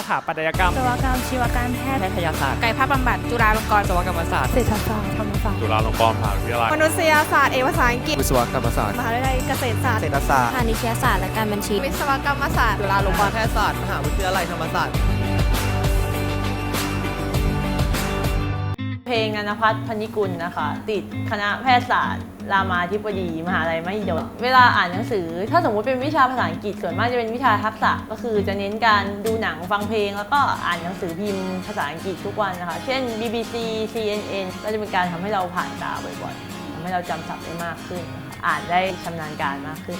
สถาปัตยกรรม วิศวกรรมชีวการแพทย์แพทยศาสตร์กายภาพบำบัดจุฬาลงกรณ์วิศวกรรมศาสตร์เศรษฐศาสตร์ธรรมศาสตร์จุฬาลงกรณ์มหาวิทยาลัยมนุษยศาสตร์เอกภาษาอังกฤษวิศวกรรมศาสตร์มหาวิทยาลัยเกษตรศาสตร์เศรษฐศาสตร์พาณิชยศาสตร์และการบัญชีวิศวกรรมศาสตร์จุฬาลงกรณ์แพทยศาสตร์มหาวิทยาลัยธรรมศาสตร์ ลงนันพัฒน์พนิกุลนะคะ ติดคณะแพทยศาสตร์รามาธิบดีมหาลัยมหิดลเวลาอ่านหนังสือ ถ้าสมมติเป็นวิชาภาษาอังกฤษส่วนมากจะเป็นวิชาทักษะ ก็คือจะเน้นการดูหนังฟังเพลง แล้วก็อ่านหนังสือพิมพ์ภาษาอังกฤษทุกวันนะคะ เช่น BBC CNN ก็จะเป็นการทำให้เราผ่านตาบ่อยๆทำให้เราจำศัพท์ได้มากขึ้นนะะอ่านได้ชำนาญการมากขึ้น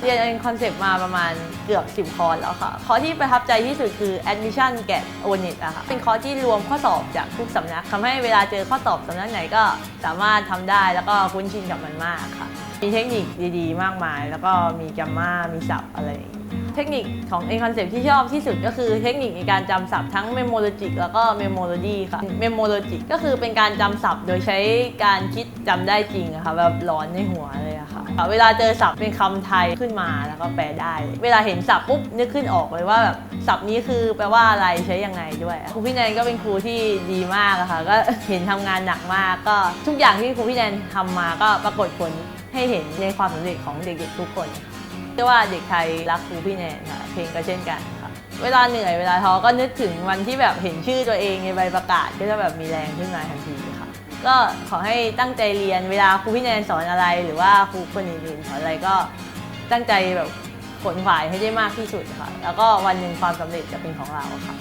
เรียนคอนเซปต์มาประมาณเกือบ 10 คอร์สแล้วค่ะ คอร์สที่ประทับใจที่สุดคือ admission get o n i t อะค่ะ เป็นคอร์สที่รวมข้อสอบจากทุกสำนักทำให้เวลาเจอข้อสอบสำนักไหนก็สามารถทำได้แล้วก็คุ้นชินกับมันมากค่ะ มีเทคนิคดีๆ มากมาย แล้วก็มีแกมมามีศัพท์อะไรอย่างงี้ เทคนิคของ e n concept ที่ชอบที่สุดก็คือเทคนิคในการจำศัพท์ทั้ง memologic แล้วก็ memology ค่ะ memologic ก็คือเป็นการจำศัพท์โดยใช้การคิดจำได้จริงอะค่ะแบบหลอนในหัวเลยอะค่ะเวลาเจอศัพท์เป็นคำไทยขึ้นมาแล้วก็แปลได้ เวลาเห็นศัพท์ปุ๊บนึกขึ้นออกเลยว่าแบบศัพท์นี้คือแปลว่าอะไรใช้ยังไงด้วยครูพี่แนนก็เป็นครูที่ดีมากอะค่ะก็เห็นทำงานหนักมากก็ทุกอย่างที่ครูพี่แนนทำมาก็ปรากฏผลให้เห็นในความสำเร็จของเด็กๆทุกคน เชื่อว่าเด็กไทยรักครูพี่แนนค่ะเพลงก็เช่นกันค่ะ เวลาเหนื่อยเวลาท้อก็นึกถึงวันที่แบบเห็นชื่อตัวเองในใบประกาศก็จะแบบมีแรงขึ้นมาทันทีค่ะ ก็ขอให้ตั้งใจเรียนเวลาครูพี่แนนสอนอะไร หรือว่าครูคนอื่นๆสอนอะไรก็ตั้งใจแบบขนขวายให้ได้มากที่สุดค่ะ แล้วก็วันหนึ่งความสำเร็จจะเป็นของเราค่ะ